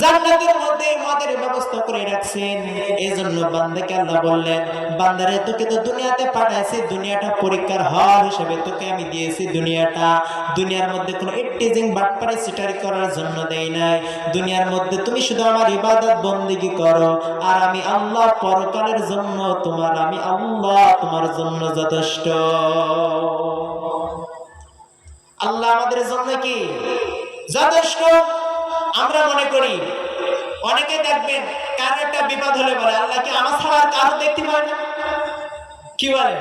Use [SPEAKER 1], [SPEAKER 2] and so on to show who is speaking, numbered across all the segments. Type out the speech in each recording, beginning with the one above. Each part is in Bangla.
[SPEAKER 1] জান্নাতের মধ্যে মদের ব্যবস্থা করে রাখছেন। এই জন্য বান্দাকে আল্লাহ বললেন, বান্দারে, তোকে তো দুনিয়াতে পাঠাইছি, দুনিয়াটা পরীক্ষার হল হিসেবে তোকে আমি দিয়েছি দুনিয়াটা। দুনিয়ার মধ্যে কোনো ইটিজিং বাটপাড়ি সিটারি করার জন্য দেই নাই। দুনিয়ার মধ্যে তুমি শুধু আমার ইবাদত বন্দিগি করো, আর আমি আল্লাহ পরকালের জন্য তোমার, আমি আল্লাহ তোমার জন্য যথেষ্ট। আল্লাহ আমাদের জন্য কি? যথেষ্ট। আমরা মনে করি, অনেকে দেখবেন কারও একটা বিপদ হলে বলে, আল্লাহ কি আমার ছাড়া কারও দেখতে পায় না? কি বলে?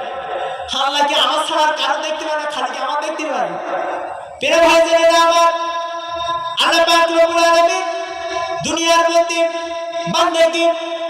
[SPEAKER 1] আল্লাহ কি আমার ছাড়া কারও দেখতে পায় না? খালি কি আমার দেখতে পায়? প্রিয় ভাই জানেন আমার, আল্লাহ পাক রব্বুল দুনিয়ার মধ্যে বান্দাকে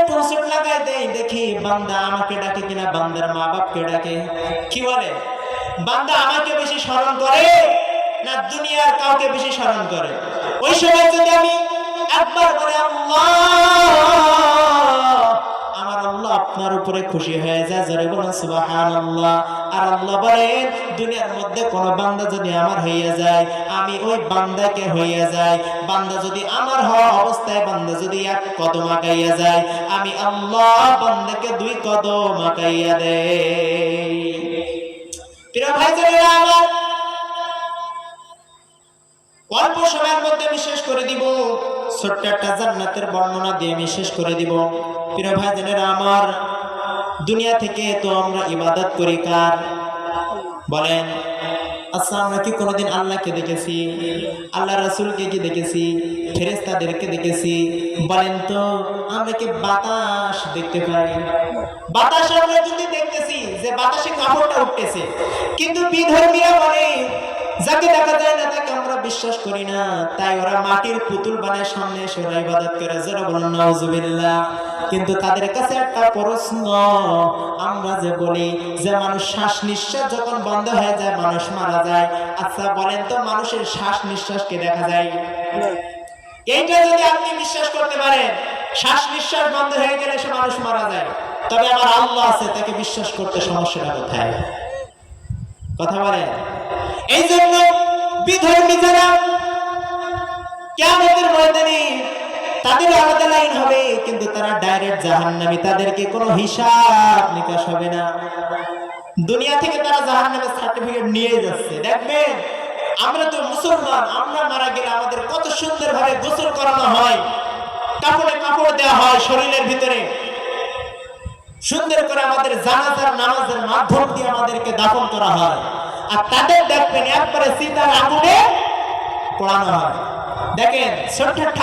[SPEAKER 1] একটু লাগাই দেই দেখি বান্দা আমাকে ডাকে কিনা, বান্দার মা বাপকে ডাকে। কি বলে? বান্দা আমাকে বেশি স্মরণ করে না দুনিয়ার কাউকে বেশি স্মরণ করে? ওই সময় যদি আমি একবার আমার আল্লাহ আপনার উপরে খুশি হয়ে যায়, জোরে বলেন, সুবহানাল্লাহ। আর আল্লাহ বলেন দুনিয়ার মধ্যে কোন বান্দা যদি আমার হইয়া যায়, আমি ওই বান্দাকে হইয়া বান্দা যদি আমার হওয়া অবস্থায়, বান্দা যদি এক কদম আগাইয়া যায়, আমি আল্লাহ বান্দাকে দুই কদম আগাইয়া আমার অল্প সময়ের মধ্যে আমি শেষ করে দিব। ছোট্ট একটা জান্নাতের বর্ণনা দিয়ে আমি শেষ করে দিব। প্রিয় ভাই আমার দুনিয়া থেকে তো আমরা ইবাদত করি কার? বলেন আচ্ছা আমরা কি কোনোদিন আল্লাহকে দেখেছি? আল্লাহ রসুলকে কি দেখেছি? ফেরেস্তাদেরকে দেখেছি। বলেন তো, আমরা কি বাতাস দেখতে পাই? বাতাস আমরা যদি দেখতেছি, যে বাতাসে কাপড়টা উঠতেছে। কিন্তু বিধর্মীরা বলে যাকে দেখা যায় না, তাকে আমরা বিশ্বাস করি না। তাই ওরা মাটির পুতুল বানায় সামনে এসে ওরা ইবাদত করে। যারা বলেন, নাউজুবিল্লাহ। কিন্তু তাদের কাছে একটা প্রশ্ন, আমরা যে বলি যে মানুষ শ্বাস নিঃশ্বাস যখন বন্ধ হয়ে যায়, মানুষ মারা যায়। আচ্ছা বলেন তো মানুষের শ্বাস নিঃশ্বাসকে দেখা যায়? এইটা যদি আপনি বিশ্বাস করতে পারেন শ্বাস নিঃশ্বাস বন্ধ হয়ে গেলে সে মানুষ মারা যায়। তবে আমার আল্লাহ আছে, তাকে বিশ্বাস করতে সমস্যাটা কোথায়? কথা বলেন। এই জন্য বিধর্মী যারা কেমতের ময়দানে তাদের আলাদা লাইন হবে, কিন্তু তারা ডাইরেক্ট জাহান্নামী। তাদেরকে কোনো হিসাব নিকাশ হবে না। দুনিয়া থেকে তারা জাহান্নামের সার্টিফিকেট নিয়ে যাচ্ছে। দেখবেন, আমরা তো মুসলমান, আমরা মারা গেলে আমাদের কত সুন্দরভাবে গোসল করানো হয়, কাপড়ে কাপড় দেওয়া হয় শরীরের ভিতরে। সুন্দর করে আমাদের জানাজার, নামাজের মাধ্যম দিয়ে আমাদেরকে দাফন করা হয়। আর তাদের দেখবেন একবারে সীতার আগুনে পড়ানো হয় দেখেন, ছোট্ট একটা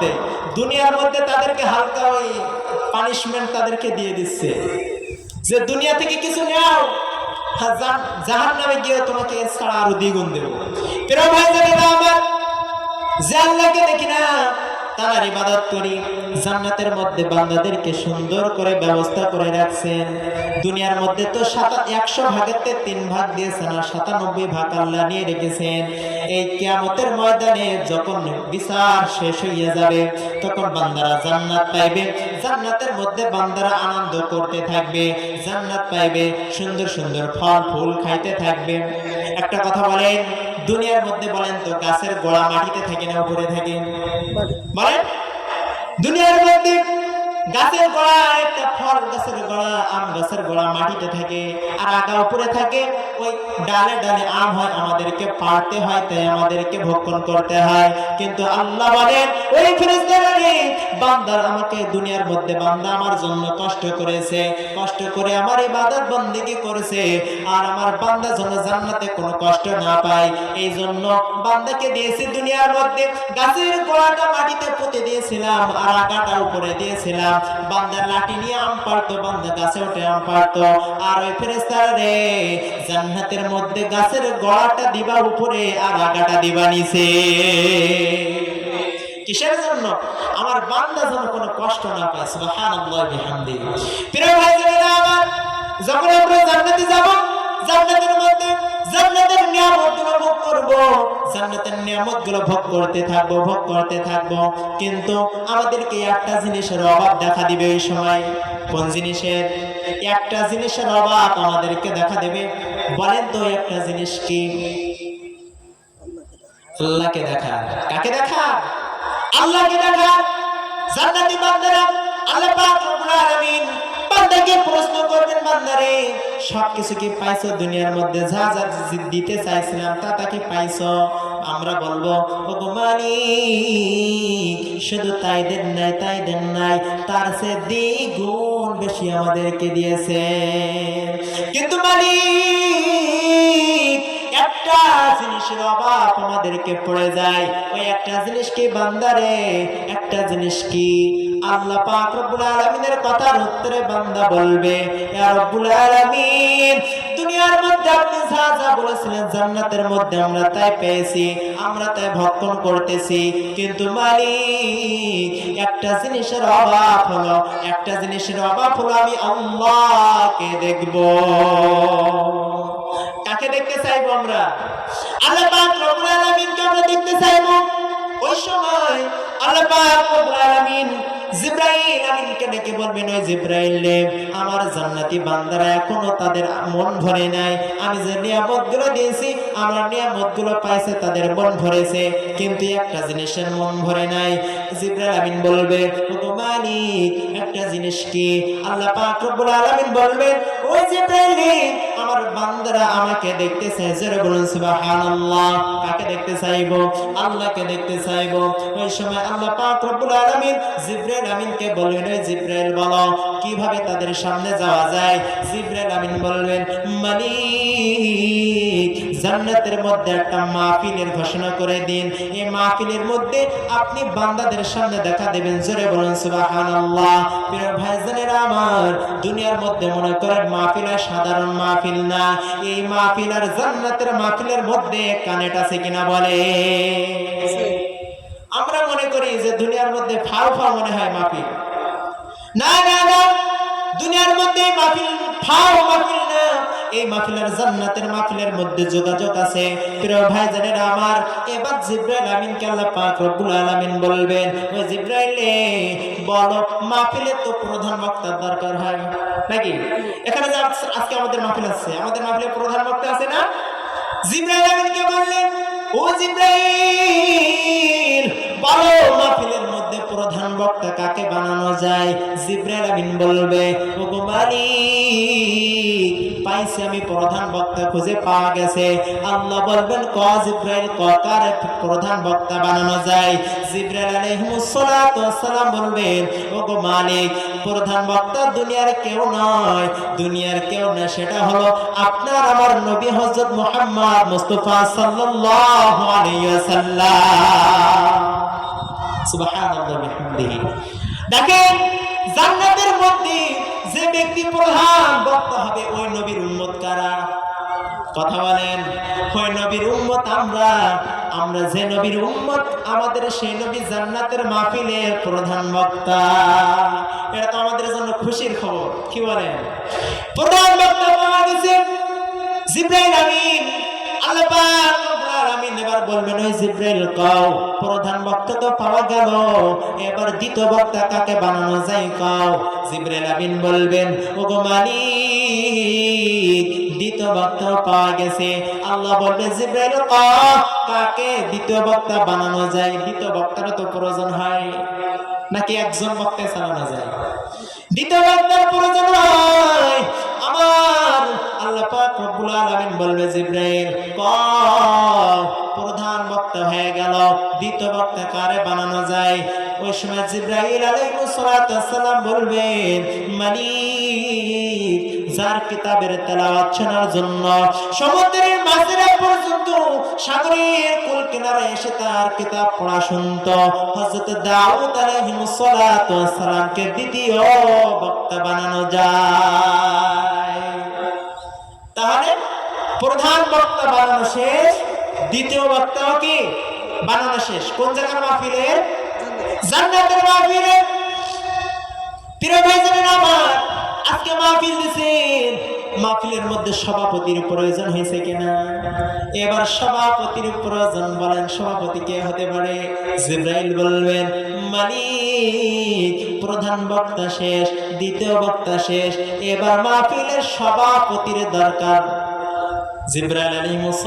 [SPEAKER 1] দেয়। দুনিয়ার মধ্যে তাদেরকে হালকা ওই পানিশমেন্ট তাদেরকে দিয়ে দিচ্ছে যে দুনিয়া থেকে কিছু নেও জাহান নামে গিয়ে তোমাকে ছাড়া আরও দ্বিগুণ দেবো প্রিয় ভাই জানেন আমার, যে আল্লাহকে দেখি না তার ইবাদত করি, জান্নাতের মধ্যে বান্দাদেরকে সুন্দর করে ব্যবস্থা করে রাখছেন। দুনিয়ার মধ্যে তো সাত, একশো ভাগের তে তিন ভাগ দিয়েছেন আর সাতানব্বই ভাগ আল্লাহ নিয়ে রেখেছেন। এই কিয়ামতের ময়দানে যখন বিচার শেষ হইয়া যাবে, তখন বান্দারা জান্নাত পাইবে। জান্নাতের মধ্যে বান্দারা আনন্দ করতে থাকবে, জান্নাত পাইবে, সুন্দর সুন্দর ফল, ফুল খাইতে থাকবে। একটা কথা বলেন, দুনিয়ার মধ্যে বলেন তো, গাছের গোড়া মাটিতে থাকে না, উপরে থাকে? বলেন, দুনিয়ার মধ্যে গাছের গোড়া, একটা ফল গাছের গোড়া, আম গাছের গোড়া মাটিতে থাকে, আর আগা উপরে থাকে, ওই ডালে ডালে আম হয়, আমাদেরকে পাড়তে হয়, তাই আমাদেরকে ভক্ষণ করতে হয়। কিন্তু আল্লাহ বলেন, ওই ফেরেশতারা বান্দার আমাকে দুনিয়ার মধ্যে বান্দা আমার জন্য কষ্ট করেছে, কষ্ট করে আমার ইবাদত বন্দেগি করেছে, আর আমার বান্দা যেন জান্নাতে কোনো কষ্ট না পায়। এই জন্য বান্দাকে দিয়েছি দুনিয়ার মধ্যে, গাছের গোড়াটা মাটিতে পুঁতে দিয়েছিলাম, আর আগাটা উপরে দিয়েছিলাম। বান্দার লাঠি নিয়ে আম পারতো বান্দা গাছে উঠে আম পারতো আর ওই ফেরেস্তার রে, জান্নাতের মধ্যে গাছের গোড়াটা দিবা উপরে, আর আগাটা দিবা নিচে। কিসের জন্য? আমার বান্দা যেন কোনো কষ্ট না পায়। সুবহানাল্লাহ বিহামদিহি। প্রিয় ভাইজানেরা আমার যখন আমরা জান্নাতে যাব, জান্নাতের মধ্যে জান্নাতের নিয়ামতগুলো ভোগ করব। জান্নাতের নিয়ামতগুলো ভোগ করতে থাকব, ভোগ করতে থাকব। কিন্তু আমাদেরকে একটা জিনিসের অভাব দেখা দিবে ওই সময়। কোন জিনিসের? একটা জিনিসের অভাব আমাদেরকে দেখা দেবে। বলেন তো একটা জিনিস কি? আল্লাহকে দেখা। কাকে দেখা? আল্লাহকে দেখা জান্নাতি বান্দারা, আল্লাহ পাক রব্বুল আলামিন বান্দাকে প্রশ্ন করবেন, বান্দারে সব কিছু কি পাইছো দুনিয়ার মধ্যে, যা যা দিতে চাইছিলাম, তা তা কি পাইছো? আমরা বলব ও গো মালিক, শুধু তাই দেন নাই, তাই দেন নাই, তার সে দ্বিগুণ বেশি আমাদেরকে দিয়েছে কিন্তু মালিক জিনিসের অভাব পড়ে যায়। ওই একটা জিনিস কি বান্দারে একটা জিনিস কি? আল্লাহ পাক রব্বুল কথার উত্তরে বান্দা বলবে রব্বুল দুনিয়ার মধ্যে আপনি যা যা বলেছিলেন জান্নাতের মধ্যে আমরা তাই পেয়েছি, আমরা তাই ভক্ষণ করতেছি। কিন্তু মালিক, একটা জিনিসের অভাব হলো, একটা জিনিসের অভাব হলো আমি আল্লাহকে দেখব। কাকে দেখতে চাইব আমরা। আল্লাহ পাক রব্বুল আলামিনকে আমরা দেখতে চাইব। ওই সময় আল্লাহ পাক রব্বুল আলামিন জিব্রাইল আমিনকে ডেকে বলবেন ওই জিব্রাইল রে, আমার জান্নাতি বান্দারা এখনও তাদের মন ভরে নাই। আমি যে নিয়ামতগুলো দিয়েছি, আমার নিয়ামতগুলো পাইছে তাদের মন ভরেছে, কিন্তু একটা জিনিসের মন ভরে নাই। জিব্রাইল আমিন বলবে মালিক, একটা জিনিস কি? আল্লাহ পাক রব্বুল আলামিন বলবেন ওই জিব্রাইল আমার বান্দারা আমাকে দেখতেছে, জোরে বলুন সুবহানাল্লাহ। কাকে দেখতে চাইব, আল্লাহকে দেখতে চাইব। ওই সময় আল্লাহ পাক রব্বুল আলামিন জিব্রাইল আমিনকে বললেন, ওই জিব্রাইল বলো, কীভাবে তাদের সামনে যাওয়া যায়? জিব্রাইল আমিন বললেন মালিক জান্নাতের মধ্যে একটা মাহফিলের ঘোষণা করে দিন। এই মাহফিলের মধ্যে আপনি বান্দাদের সামনে দেখা দেবেন, জোরে বলুন, সুবহানাল্লাহ। প্রিয় ভাইজানেরা আমার, দুনিয়ার মধ্যে মনে করেন মাহফিল আর সাধারণ মাহফিল না। এই মাহফিল আর জান্নাতের মাহফিলের মধ্যে কানেক্ট আছে কিনা বলে? আমরা মনে করি যে দুনিয়ার মধ্যে ফাও ফাও মনে হয় মাহফিল। না না না, দুনিয়ার মধ্যে মাহফিল ফাও মাহফিল না। এই মাহফিল আর জান্নাতের মাহফিলের মধ্যে যোগাযোগ আছে। প্রিয় ভাইজানেরা আমার, এবার জিব্রাইল আমিনকে আল্লাহ পাক রব্বুল আলামিন বলবেন, ওই জিব্রাইলে, বলো, মাহফিলে তো প্রধান বক্তার দরকার হয়, নাকি? এখানে যে আজকে আমাদের মাহফিল আছে, আমাদের মাহফিলে প্রধান বক্তা আছে না? জিব্রাইল আমিনকে বললেন, ও জিব্রাইল, বলো, মাহফিলের মধ্যে প্রধান বক্তা কাকে বানানো যায়? জিব্রাইল আমিন বলবে ও গো মালিক আমি প্রধান বক্তা খুঁজে পাওয়া গেছে। আল্লাহ বলবেন, ক জিব্রাইল কার প্রধান বক্তা বানানো যায়? জিব্রাইল ওয়াসসালাম বলবেন ও গো মালিক, প্রধান বক্তা দুনিয়ার কেউ নয়। দুনিয়ার কেউ না, সেটা হলো আপনার আমার নবী হযরত মুহাম্মদ মুস্তাফা সাল্লাল্লাহু আলাইহি ওয়াসাল্লাম। সুবহানাল্লাহ, বিহামদিহি। দেখেন জান্নাতের মধ্যে যে ব্যক্তি প্রধান বক্তা হবে, ওই নবীর উম্মত কারা? কথা বলেন, ওই নবীর উম্মত আমরা। আমরা যে নবীর উম্মত, আমাদের সেই নবী জান্নাতের মাহফিলের প্রধান বক্তা। এটা তো আমাদের জন্য খুশির খবর, কি বলেন? প্রধান বক্তা পাওয়া গেছে জিব্রাইল আমিন, আল্লাহ পাক বক্তা বানানো যায় দ্বিতীয় বক্তা পাওয়া আল্লাহ বলবে, জিব্রাইল কাকে দ্বিতীয় বক্তা বানানো যায়? দ্বিতীয় বক্তারও তো প্রয়োজন হয়। নাকি একজন বক্তা চালানো যায়? দ্বিতীয় বক্তার প্রয়োজন হয়। আমার আল্লাহ পাক রব্বুল আলামিন বলবে, জিব্রাইল ক প্রধান বক্তা হয়ে গেল। দ্বিতীয় বক্তা কারে বানানো যায়? ওই সময় জিব্রাইল আলাইহিস সালাতু ওয়াসসালাম বলবেন, মালিক, যার কিতাবের তেলাওয়াত শোনার জন্য সমুদ্রের মাঝেরা পর্যন্ত সাগরের কুল কিনারে এসে তার কিতাব পড়া শুনত। দাউদ দ্বিতীয় বক্তা বানানো যায়। তাহলে প্রধান বক্তা বানানো শেষ, দ্বিতীয় বক্তাও কি? বানানো শেষ। কোন জায়গার মাহফিলের জান্নাতের মাহফিলে। প্রিয় ভাইজানেরা আমার, আজকে মাহফিল দিছেন। মাহফিলের মধ্যে সভাপতির প্রয়োজন হয়েছে কিনা? এবার সভাপতির প্রয়োজন বলেন, সভাপতি কে হতে পারে? জিব্রাইল বলবেন, মালিক, প্রধান বক্তা শেষ। দ্বিতীয় বক্তা শেষ। এবার মাহফিলের সভাপতির দরকার। জিব্রাইল আলাইহিস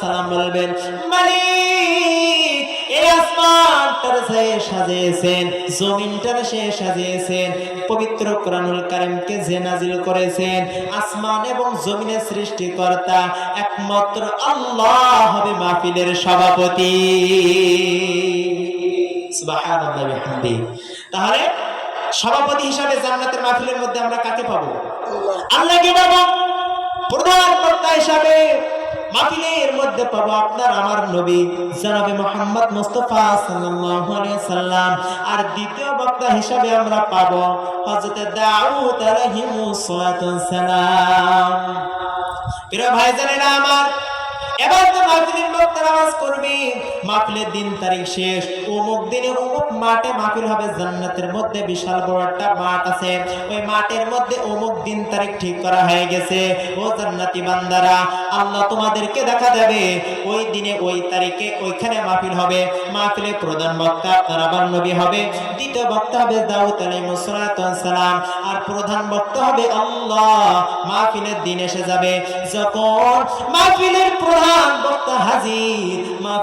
[SPEAKER 1] সালাম বলবেন, মালিক এই আসমানটার সে সাজিয়েছেন, জমিনটার সে সাজিয়েছেন, পবিত্র কোরআনুল কারীমকে যে নাজিল করেছেন, আসমান এবং জমিনের সৃষ্টিকর্তা একমাত্র আল্লাহ হবে মাহফিলের সভাপতি। সুবহানাল্লাহি ওয়া বিহামদিহি তাহলে সভাপতি হিসাবে জান্নাতের মাহফিলের মধ্যে আমরা কাকে পাবো? আল্লাহকে পাবো? প্রধান বক্তা হিসাবে মাহফিলের মধ্যে পাবো আপনার আমার নবী জনাবে মোহাম্মদ মুস্তাফা সাল্লাল্লাহু আলাইহি সাল্লাম আর দ্বিতীয় বক্তা হিসাবে আমরা পাবো হযরত দাউদ আলাইহিস সালাম। প্রিয় ভাইজানেরা আমার এবার তো মাহফিলের আওয়াজ করবে মাহফিলের দিন তারিখ শেষ। অমুক দিনে অমুক মাঠে মাহফিল হবে, জান্নাতের মধ্যে বিশাল বড় একটা মাঠ আছে। ওই মাঠের মধ্যে অমুক দিন তারিখ ঠিক করা হয়ে গেছে। ও জান্নাতি বান্দারা আল্লাহ তোমাদেরকে দেখা দেবে। ওই দিনে ওই তারিখে ওইখানে মাহফিল হবে। মাহফিলে প্রধান বক্তা আবার নবী হবে, দ্বিতীয় বক্তা হবে দাউদ সালাম, আর প্রধান বক্তা হবে আল্লাহ। মাহফিলের দিন এসে যাবে। যখন মাহফিলের প্রধান বক্তা হাজির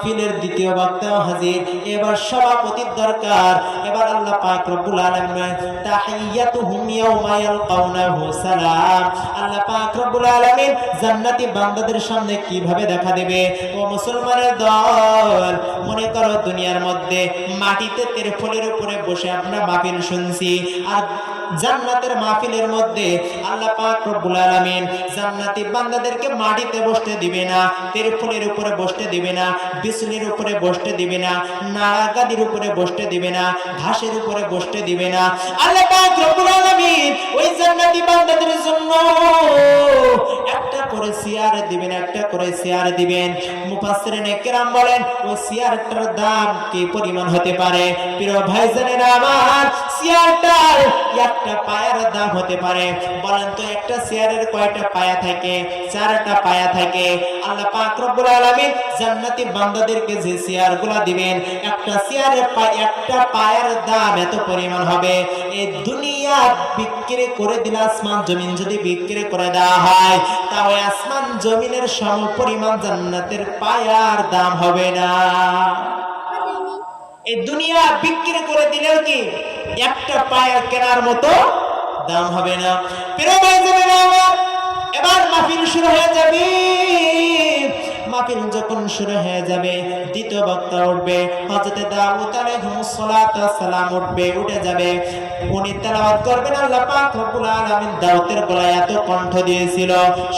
[SPEAKER 1] মাহফিলের দ্বিতীয় বক্তাও হাজির। এবার সভাপতির দরকার। এবার আল্লাহ পাক রব্বুল আলামিন তাহিয়াতুহুম ইয়াউমা ইয়ালকাউনাহু সালাম। আল্লাহ পাক রব্বুল আলামিন জান্নাতি বান্দাদের সামনে কীভাবে দেখা দেবে? ও মুসলমানের দল, মনে করো দুনিয়ার মধ্যে মাটিতে তেরফলের উপরে বসে আমরা মাহফিল শুনছি। আর জান্নাতের মাহফিলের মধ্যে আল্লাহ পাক রব্বুল আলামিন জান্নাতি বান্দাদেরকে মাটিতে বসতে দিবে না তেরফলের উপরে বসতে দিবে না, বিছনির উপরে বসতে দিবে না নাড়া গাদির উপরে বসতে দিবে না, ঘাসের উপরে বসতে দিবে না। আল্লাহ পাক রব্বুল আলামিন ওই জান্নাতি বান্দাদের জন্য একটা করে চেয়ার দিবেন, একটা করে চেয়ার দিবেন। মুফাসসিরিন কেরাম বলেন, ওই চেয়ারটার দাম কি পরিমাণ হতে পারে? প্রিয় ভাইজানেরা আমার চেয়ারটার একটা পায়ের দাম হতে পারে। বলেন তো, একটা চেয়ারের কয়টা পায়া থাকে? চারটা পায়া থাকে। আল্লাহ পাক রব্বুল আলামিন জান্নাতি বান্দাদেরকে যে চেয়ারগুলো দিবেন, একটা চেয়ারের একটা পায়ের দাম এত পরিমাণ হবে। এই দুনিয়া বিক্রি করে দিলে আসমান জমিন যদি বিক্রি করে দেওয়া হয়, তাহলে আসমান জমিনের সম পরিমাণ জান্নাতের পায়ার দাম হবে না। এই দুনিয়া বিক্রি করে দিলেও কি একটা পায়া কেনার মতো দাম হবে না। এবার মাহফিল শুরু হয়ে যাবে। যখন শুরু হয়ে যাবে, দ্বিতীয় বক্তা উঠবে, হযরতে দাউদ আলাইহিস সালাম উঠবে, উঠে যাবে। উনি তেলাওয়াত করবেন, আল্লাহ পাক রব্বুল আলামিন দাউদের গলায় এত কণ্ঠ দিয়েছিল,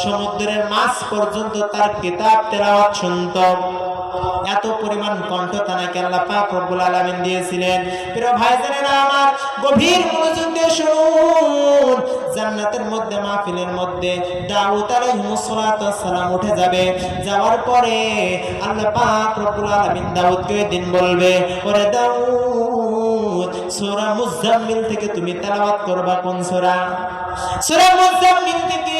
[SPEAKER 1] সমুদ্রের মাছ পর্যন্ত তার কিতাব তেলাওয়াত শুনতো। এত পরিমাণ কণ্ঠ তানাকে আল্লাহ পাক রব্বুল আলামিন দিয়েছিলেন। প্রিয় ভাইজানেরা আমার, গভীর মনোযোগ দিয়ে শুনুন। জান্নাতের মধ্যে, মাহফিলের মধ্যে দাউদ সালাম উঠে যাবে। যাওয়ার পরে আল্লাহ পাক রব্বুল আলামিন দাউদকে দিন বলবে, ওরে দাউদ, সূরা মুজাম্মিল থেকে তুমি তেলাওয়াত করবা কোন সূরা? সূরা মুজাম্মিল থেকে